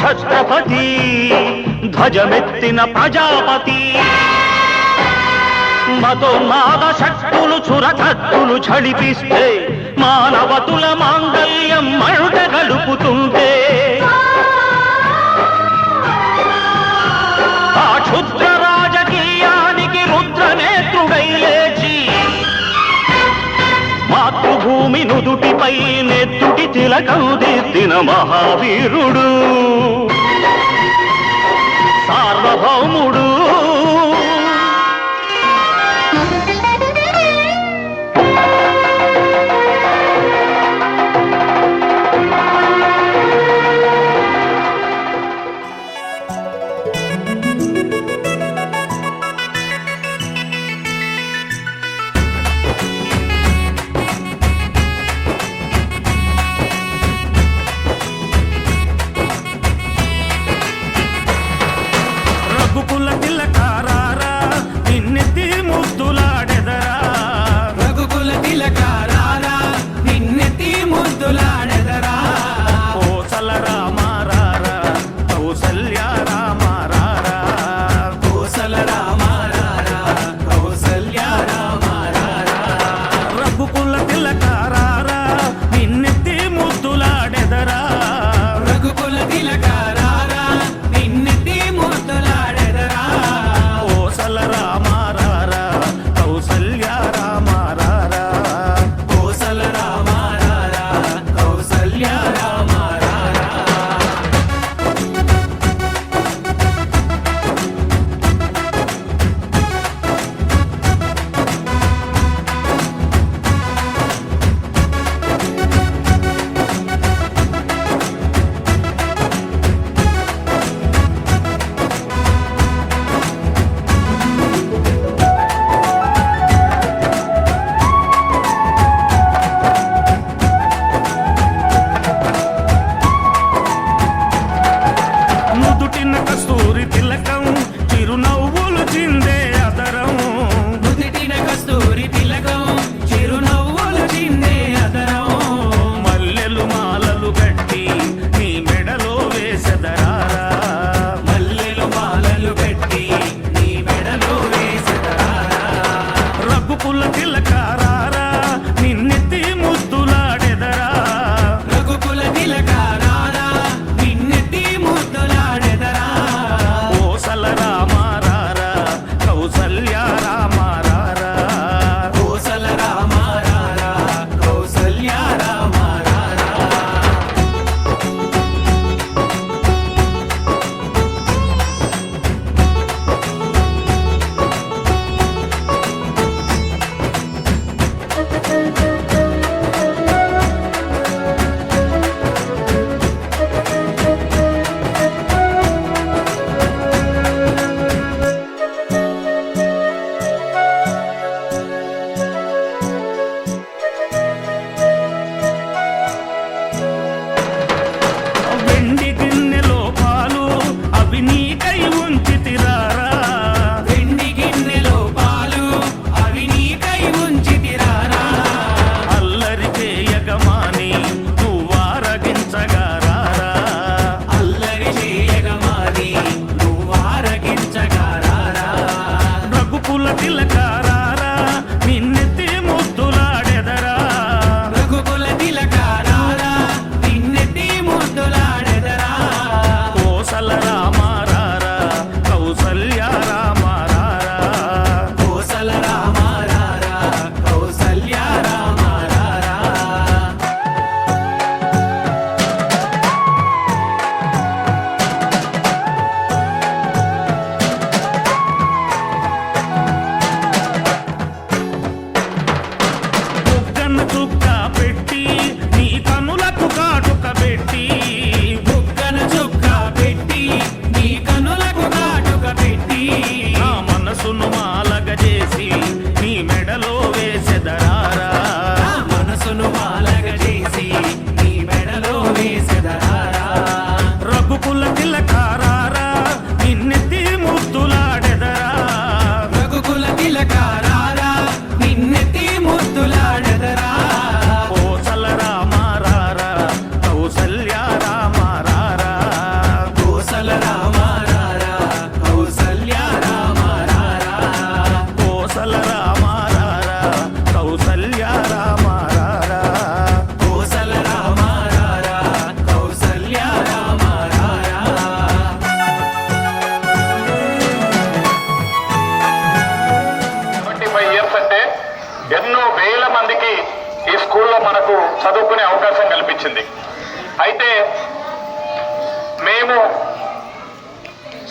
ఛత్రపతి ధ్వజమెత్తిన ప్రజాపతి. మతోన్మాద శక్తులు చురకత్తులు చడిపిస్తే మానవతుల మాంగల్యం మరుట గడుపుతుంటే. ఆ క్షుద్ర రాజకీయానికి రుద్రనేత్రుడై లేచి మాతృభూమి నుదుటిపై నెత్తుటి తిలకం దిద్దిన మహావీరుడు. సార్వభౌముడు.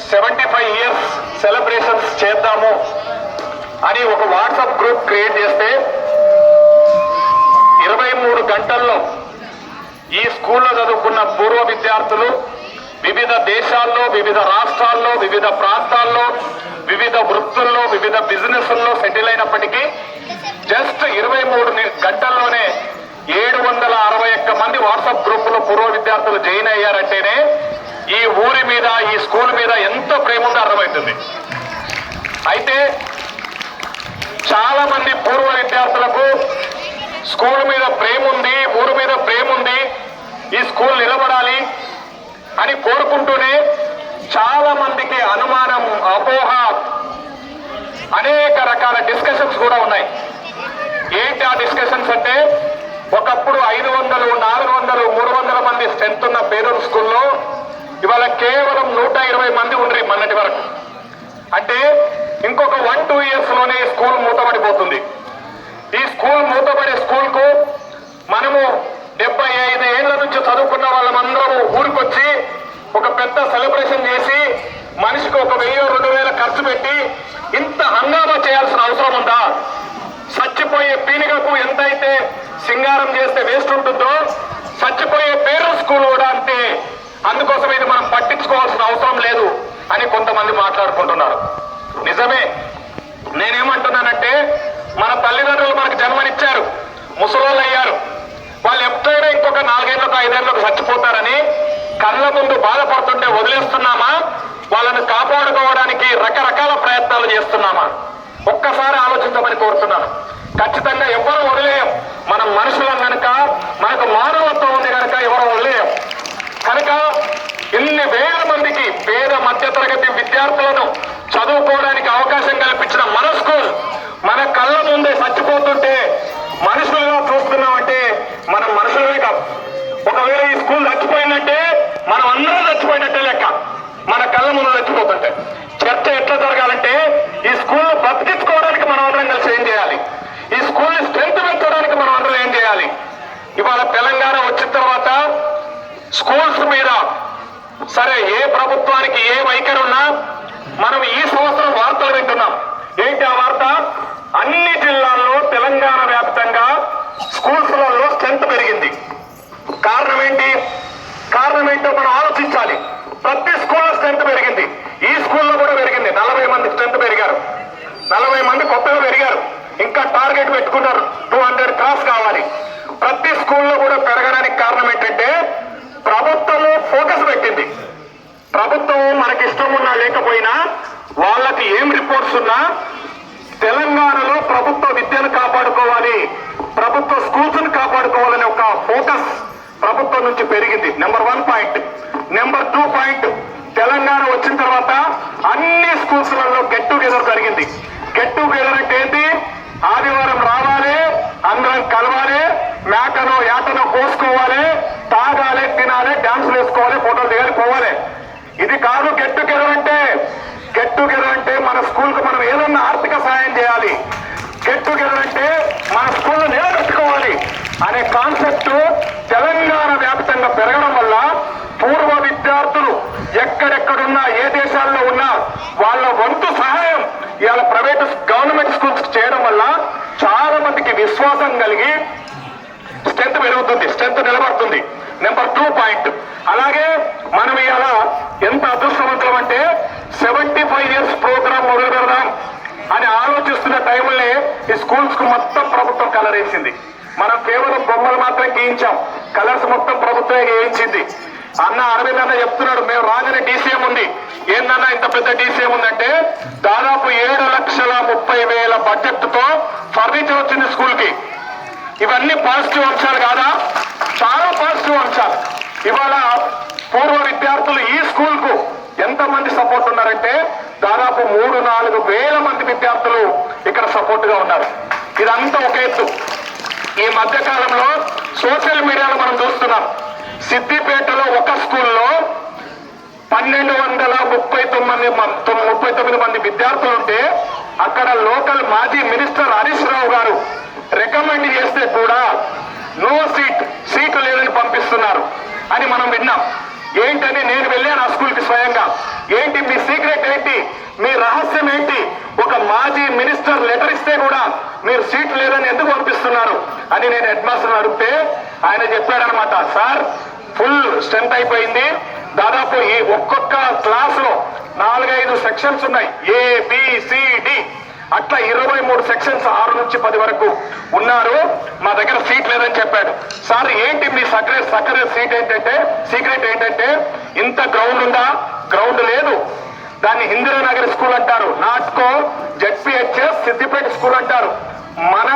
సెవెంటీ ఫైవ్ ఇయర్స్ సెలబ్రేషన్స్ చేద్దాము అని ఒక వాట్సాప్ గ్రూప్ క్రియేట్ చేస్తే ఇరవై మూడు గంటల్లో ఈ స్కూల్లో చదువుకున్న పూర్వ విద్యార్థులు వివిధ దేశాల్లో వివిధ రాష్ట్రాల్లో వివిధ ప్రాంతాల్లో వివిధ వృత్తుల్లో వివిధ బిజినెస్ల్లో సెటిల్ అయినప్పటికీ జస్ట్ ఇరవై మూడు గంటల్లోనే ఏడు వందల అరవై ఒక్క మంది వాట్సాప్ గ్రూపులో పూర్వ విద్యార్థులు జాయిన్ అయ్యారంటేనే ఈ ఊరి మీద ఈ స్కూల్ మీద ఎంత ప్రేమ ఉందో అర్థమవుతుంది. అయితే చాలా మంది పూర్వ విద్యార్థులకు స్కూల్ మీద ప్రేమ ఉంది ఊరు మీద ప్రేమ ఉంది ఈ స్కూల్ నిలబడాలి అని కోరుకుంటూనే చాలా మందికి అనుమానం అపోహ అనేక రకాల డిస్కషన్స్ కూడా ఉన్నాయి. ఏంటి ఆ డిస్కషన్స్ అంటే ఒకప్పుడు ఐదు వందలు నాలుగు వందలు మూడు వందల మంది స్ట్రెంత్ ఉన్న పేరు స్కూల్లో ఇవాళ కేవలం నూట ఇరవై మంది ఉండ్రి మొన్నటి వరకు. అంటే ఇంకొక వన్ టూ ఇయర్స్లోనే స్కూల్ మూతపడిపోతుంది. ఈ స్కూల్ మూతపడే స్కూల్కు మనము డెబ్బై ఐదు ఏళ్ళ నుంచి చదువుకున్న వాళ్ళమందరూ ఊరికొచ్చి ఒక పెద్ద సెలబ్రేషన్ చేసి మనిషికి ఒక వెయ్యి రెండు వేల ఖర్చు పెట్టి ఇంత హంగామా చేయాల్సిన అవసరం ఉందా? చచ్చిపోయే పీనిగకు ఎంతైతే సింగారం చేస్తే వేస్ట్ ఉంటుందో చచ్చిపోయే పేరు స్కూల్ కూడా అంతే. అందుకోసం ఇది మనం పట్టించుకోవాల్సిన అవసరం లేదు అని కొంతమంది మాట్లాడుకుంటున్నారు. నిజమే. నేనేమంటున్నానంటే మన తల్లిదండ్రులు మనకు జన్మనిచ్చారు ముసలోళ్ళు అయ్యారు. వాళ్ళు ఎప్పుడైనా ఇంకొక నాలుగేళ్ళకు ఐదేళ్ళకు చచ్చిపోతారని కళ్ళ ముందు బాధపడుతుంటే వదిలేస్తున్నామా? వాళ్ళని కాపాడుకోవడానికి రకరకాల ప్రయత్నాలు చేస్తున్నామా? ఒక్కసారి ఆలోచించమని కోరుతున్నాను. ఖచ్చితంగా ఎవరు వదిలేయం. మనం మనుషులం కనుక మనకు మానవత్వం ఉంది కనుక ఎవరు వదిలేయం. కనుక ఇన్ని వేల మందికి పేద మధ్యతరగతి విద్యార్థులను చదువుకోవడానికి అవకాశం కల్పించిన మన స్కూల్ మన కళ్ళ ముందే చచ్చిపోతుంటే మనుషులుగా చూస్తున్నామంటే మనం మనుషులమే కాదు. ఒకవేళ ఈ స్కూల్ చచ్చిపోయిందంటే మనం అందరం చచ్చిపోయినట్టే లెక్క. మన కళ్ళ ముందు చచ్చిపోతుంటే. చర్చ ఎట్లా జరగాలంటే ఈ స్కూల్ బతికించుకోవడానికి మనం అందరం కలిసి ఏం చేయాలి? ఈ స్కూల్ స్ట్రెంత్ పెంచడానికి మనం అందరం ఏం చేయాలి? ఇవాళ తెలంగాణ వచ్చిన తర్వాత స్కూల్స్ మీద. సరే ఏ ప్రభుత్వానికి ఏ వైఖరి ఉన్నా మనం ఈ సంవత్సరం వార్తలు వింటున్నాం. ఏంటి ఆ వార్త? అన్ని జిల్లాల్లో తెలంగాణ వ్యాప్తంగా స్కూల్స్లలో స్ట్రెంత్ పెరిగింది. కారణం ఏంటి? కారణం ఏంటో మనం ఆలోచించాలి. ప్రతి స్కూల్లో స్ట్రెంత్ పెరిగింది. ఈ స్కూల్లో కూడా పెరిగింది. నలభై మంది స్ట్రెంత్ పెరిగారు. నలభై మంది కొత్తగా పెరిగారు. ఇంకా టార్గెట్ పెట్టుకున్నారు టూ హండ్రెడ్ క్రాస్ కావాలి. ప్రతి స్కూల్లో కూడా పెరగడానికి కారణం ఏంటంటే ప్రభుత్వము ఫోకస్ పెట్టింది. ప్రభుత్వం మనకి ఇష్టం ఉన్నా లేకపోయినా వాళ్ళకి ఏం రిపోర్ట్స్ ఉన్నా తెలంగాణలో ప్రభుత్వ విద్యను కాపాడుకోవాలి ప్రభుత్వ స్కూల్స్ని కాపాడుకోవాలనే ఒక ఫోకస్ ప్రభుత్వం నుంచి పెరిగింది. Number one point number two point Telangana వచ్చిన తర్వాత అన్ని స్కూల్స్లలో గెట్ టుగెదర్ జరిగింది. గెట్ టుగెదర్ అంటే ఏంటి? ఆదివారం రావాలి అందరం కలవాలి మేకను యాటను కోసుకోవాలి తాగాలి తినాలి డాన్సులు వేసుకోవాలి ఫోటోలు దిగాలి పోవాలి. ఇది కాదు గెట్ టుగెదర్ అంటే. గెట్ టుగెదర్ అంటే మన స్కూల్కు మనం ఏదన్నా ఆర్థిక సహాయం చేయాలి. గెట్ టుగెదర్ అంటే మన స్కూల్ నిలబెట్టుకోవాలి అనే కాన్సెప్ట్ తెలంగాణ వ్యాప్తంగా పెరగడం వల్ల పూర్వ విద్యార్థులు ఎక్కడెక్కడున్నా ఏ దేశాల్లో ఉన్నా వాళ్ళ వంతు సహాయం ఇవాళ ప్రైవేట్ గవర్నమెంట్ స్కూల్స్ చేయడం వల్ల చాలా మందికి విశ్వాసం కలిగి స్ట్రెంత్ పెరుగుతుంది స్ట్రెంత్ నిలబడుతుంది. Number two point. అలాగే మనం ఇవాళ ఎంత అదృష్టవంతులం అంటే సెవెంటీ ఫైవ్ ఇయర్స్ ప్రోగ్రామ్ మొదలు పెడదాం అని ఆలోచిస్తున్న టైంలో ఈ స్కూల్స్కు మొత్తం ప్రభుత్వం కలర్ వేసింది. మనం కేవలం బొమ్మలు మాత్రం గీయించాం. కలర్స్ మొత్తం ప్రభుత్వమే గీయించింది. అన్న అరవింద్ అన్న చెప్తున్నాడు మేము రాగానే డీసీఎం ఉంది. ఏందన్నా ఇంత పెద్ద డీసీఎం ఉందంటే దాదాపు ఏడు లక్షల ముప్పై వేల బడ్జెట్తో ఫర్నిచర్ వచ్చింది స్కూల్కి ఇవన్నీ పాజిటివ్ అంశాలు కాదా? చాలా పాజిటివ్ అంశాలు. ఇవాళ పూర్వ విద్యార్థులు ఈ స్కూల్కు సపోర్ట్ ఉన్నారంటే దాదాపు మూడు నాలుగు వేల మంది విద్యార్థులు ఇక్కడ సపోర్ట్గా ఉన్నారు. ఇదంతా ఒక ఎత్తు. ఈ మధ్య కాలంలో సోషల్ మీడియాలో మనం చూస్తున్నాం. సిద్దిపేటలో ఒక స్కూల్లో పన్నెండు వందల ముప్పై తొమ్మిది ముప్పై తొమ్మిది మంది విద్యార్థులు ఉంటే అక్కడ లోకల్ మాజీ మినిస్టర్ హరీష్ రావు గారు రికమెండ్ చేస్తే కూడా నో సీట్ సీటు లేదని పంపిస్తున్నారు అని మనం విన్నాం. ఏంటని నేను వెళ్ళాను ఆ స్కూల్కి స్వయంగా. ఏంటి మీ సీక్రెట్ ఏంటి? మీ రహస్యం ఏంటి? ఒక మాజీ మినిస్టర్ లెటర్ ఇస్తే కూడా మీరు సీట్ లేదని ఎందుకు పంపిస్తున్నారు అని నేను హెడ్ మాస్టర్ అడిగితే ఆయన చెప్పాడనమాట సార్ ఫుల్ స్ట్రెంత్ అయిపోయింది. దాదాపు ఈ ఒక్కొక్క క్లాస్లో నాలుగైదు సెక్షన్స్ ఉన్నాయి. ఏ బి, డి అట్లా ఇరవై మూడు సెక్షన్స్ ఆరు నుంచి పది వరకు ఉన్నారు. మా దగ్గర సీట్ లేదని చెప్పాడు. సార్ ఏంటి మీ సక్రెట్ సక్రెట్ సీట్ ఏంటంటే సీక్రెట్ ఏంటంటే ఇంత గ్రౌండ్ ఉందా? గ్రౌండ్ లేదు. దాన్ని ఇందిరానగర్ స్కూల్ అంటారు. నాట్కో జెడ్పిహెచ్ఎస్ సిద్దిపేట స్కూల్ అంటారు. మన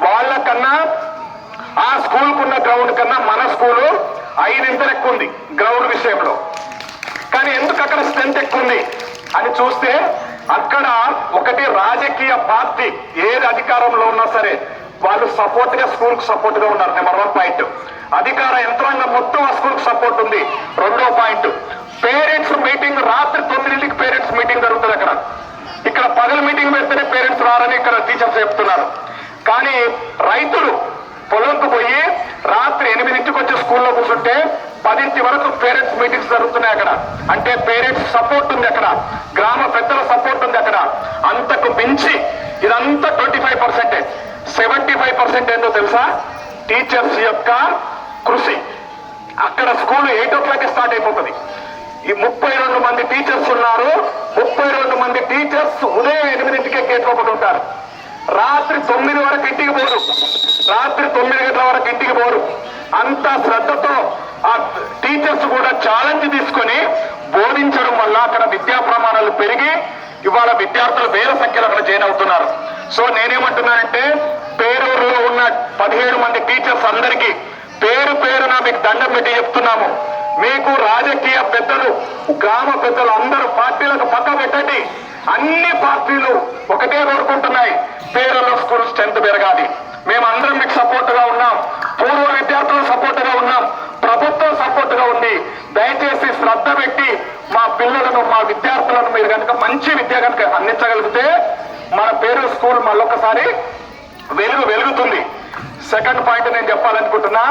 వాళ్ళకన్నా ఆ స్కూల్కున్న గ్రౌండ్ కన్నా మన స్కూలు ఐదింతలు ఎక్కువ ఉంది గ్రౌండ్ విషయంలో. కానీ ఎందుకు అక్కడ స్ట్రెంత్ ఎక్కువ ఉంది అని చూస్తే అక్కడ ఒకటి రాజకీయ పార్టీ ఏది అధికారంలో ఉన్నా సరే వాళ్ళు సపోర్ట్గా స్కూల్కు సపోర్ట్గా ఉన్నారు. నెంబర్ వన్ పాయింట్ అధికార యంత్రాంగం మొత్తం ఆ స్కూల్కు సపోర్ట్ ఉంది. రెండో పాయింట్ పేరెంట్స్ మీటింగ్ రాత్రి తొమ్మిదింటికి పేరెంట్స్ మీటింగ్ జరుగుతుంది అక్కడ. ఇక్కడ పగల మీటింగ్ పెడితేనే పేరెంట్స్ రారని ఇక్కడ టీచర్స్ చెప్తున్నారు. కానీ రైతులు పొలంకు పోయి రాత్రి ఎనిమిదింటికి వచ్చి స్కూల్లో కూర్చుంటే పదింటి వరకు పేరెంట్స్ మీటింగ్స్ జరుగుతున్నాయి అక్కడ. అంటే పేరెంట్స్ సపోర్ట్ ఉంది అక్కడ. గ్రామ పెద్దల సపోర్ట్ ఉంది అక్కడ. అంతకు మించి ఇదంతా ట్వంటీ ఫైవ్ పర్సెంటే సెవెంటీ ఫైవ్ పర్సెంట్ ఏంటో తెలుసా? టీచర్స్ యొక్క కృషి. అక్కడ school eight o'clock start అయిపోతుంది. ఈ ముప్పై రెండు మంది టీచర్స్ ఉన్నారు. ముప్పై రెండు మంది టీచర్స్ ఉదయం ఎనిమిదింటికే గేట్ లోపల ఉంటారు. రాత్రి తొమ్మిది వరకు ఇంటికి పోరు. రాత్రి తొమ్మిది గంటల వరకు ఇంటికి పోరు. అంత శ్రద్ధతో ఆ టీచర్స్ కూడా ఛాలెంజ్ తీసుకొని బోధించడం వల్ల అక్కడ విద్యా ప్రమాణాలు పెరిగి ఇవాళ విద్యార్థులు వేల సంఖ్యలో అక్కడ జాయిన్ అవుతున్నారు. సో నేనేమంటున్నానంటే పేరూరులో ఉన్న పదిహేడు మంది టీచర్స్ అందరికీ పేరు పేరున మీకు దండం పెట్టి చెప్తున్నాము. మీకు రాజకీయ పెద్దలు గ్రామ పెద్దలు అందరూ పార్టీలకు పక్క పెట్టండి. అన్ని పార్టీలు ఒకటే కోరుకుంటున్నాయి. పేరులో స్కూల్ స్ట్రెంత్ పెరగాలి. మేమందరం మీకు సపోర్ట్గా ఉన్నాం. పూర్వ విద్యార్థులు సపోర్ట్ విద్యార్థులను మీరు కనుక మంచి విద్య కనుక అందించగలిగితే మన పేరు స్కూల్ మళ్ళొకసారి వెలుగు వెలుగుతుంది. సెకండ్ పాయింట్ నేను చెప్పాలనుకుంటున్నా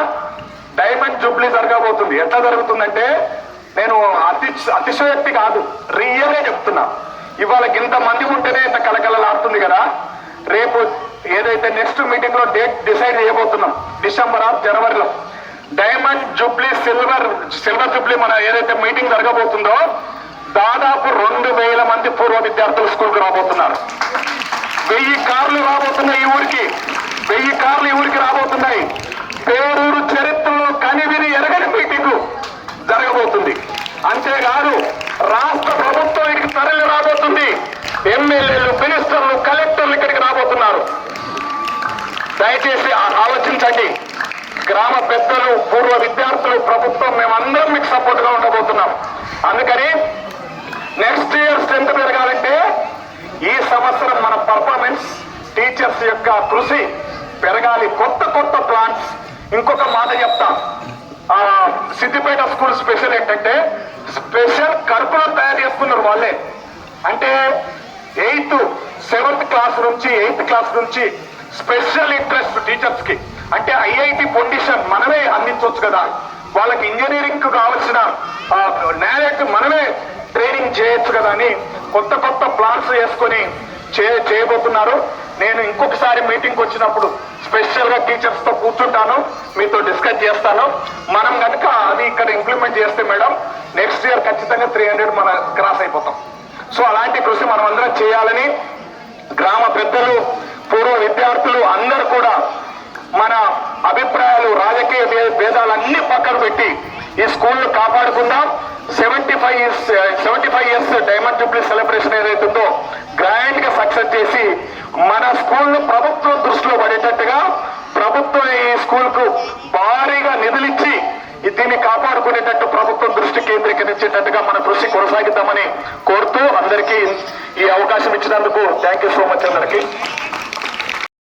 డైమండ్ జూబ్లీ జరగబోతుంది. ఎట్లా జరుగుతుందంటే నేను అతి అతిశయోక్తి కాదు రియలే చెప్తున్నా. ఇవాళ ఇంత మంది ఉంటేనే ఇంత కలకలలాడుతుంది కదా. రేపు ఏదైతే నెక్స్ట్ మీటింగ్లో డేట్ డిసైడ్ చేయబోతున్నాం డిసెంబర్ ఆఫ్ జనవరిలో. Diamond jubilee silver silver jubilee మన ఏదైతే మీటింగ్ జరగబోతుందో దాదాపు రెండు వేల మంది పూర్వ విద్యార్థులు స్కూల్కి రాబోతున్నారు. వెయ్యి కార్లు రాబోతున్నాయి ఈ ఊరికి. వెయ్యి కార్లు ఈ ఊరికి రాబోతున్నాయి. పేరూరు చరిత్రలో కనివిని ఎరగని మీటింగ్ జరగబోతుంది. అంతేకాదు రాష్ట్ర ప్రభుత్వం ఇక్కడికి తరలి రాబోతుంది. ఎమ్మెల్యేలు మినిస్టర్లు కలెక్టర్లు ఇక్కడికి రాబోతున్నారు. దయచేసి ఆ- ఆలోచించండి. గ్రామ పెద్దలు పూర్వ విద్యార్థులు ప్రభుత్వం మేమందరం మీకు సపోర్ట్గా ఉండబోతున్నాం. అందుకని నెక్స్ట్ ఇయర్ స్ట్రెంత్ పెరగాలంటే ఈ సంవత్సరం మన పర్ఫార్మెన్స్ టీచర్స్ యొక్క కృషి పెరగాలి. కొత్త కొత్త ప్లాన్స్ ఇంకొక మాట చెప్తా. సిద్దిపేట స్కూల్ స్పెషల్ ఏంటంటే స్పెషల్ కరికులం తయారు చేసుకున్నారు వాళ్ళే. అంటే ఎయిత్ సెవెంత్ క్లాస్ నుంచి ఎయిత్ క్లాస్ నుంచి స్పెషల్ ఇంట్రెస్ట్ టీచర్స్కి. అంటే ఐఐటి పొండిషన్ మనమే అందించవచ్చు కదా. వాళ్ళకి ఇంజనీరింగ్కు కావాల్సిన నాలెడ్జ్ మనమే ట్రైనింగ్ చేయొచ్చు కదా అని కొత్త కొత్త ప్లాన్స్ వేసుకొని చే- చేయబోతున్నారు. నేను ఇంకొకసారి మీటింగ్ వచ్చినప్పుడు స్పెషల్గా టీచర్స్తో కూర్చుంటాను. మీతో డిస్కస్ చేస్తాను. మనం కనుక అది ఇక్కడ ఇంప్లిమెంట్ చేస్తే మేడం నెక్స్ట్ ఇయర్ ఖచ్చితంగా త్రీ హండ్రెడ్ మన క్రాస్ అయిపోతాం. సో అలాంటి కృషి మనం అందరం చేయాలని గ్రామ పెద్దలు పూర్వ విద్యార్థులు అందరూ కూడా మన అభిప్రాయాలు రాజకీయ భేదాలన్నీ పక్కన పెట్టి ఈ స్కూల్ కాపాడుకుందాం. Seventy five years seventy five years diamond jubilee celebration ఏదైతే ఉందో గ్రాండ్గా సక్సెస్ చేసి మన స్కూల్ను ప్రభుత్వం దృష్టిలో పడేటట్టుగా ప్రభుత్వం ఈ స్కూల్కు భారీగా నిధులిచ్చి దీన్ని కాపాడుకునేటట్టు ప్రభుత్వం దృష్టి కేంద్రీకరించేటట్టుగా మన కృషి కొనసాగిద్దామని కోరుతూ అందరికీ ఈ అవకాశం ఇచ్చినందుకు థ్యాంక్ యూ సో మచ్ అందరికీ.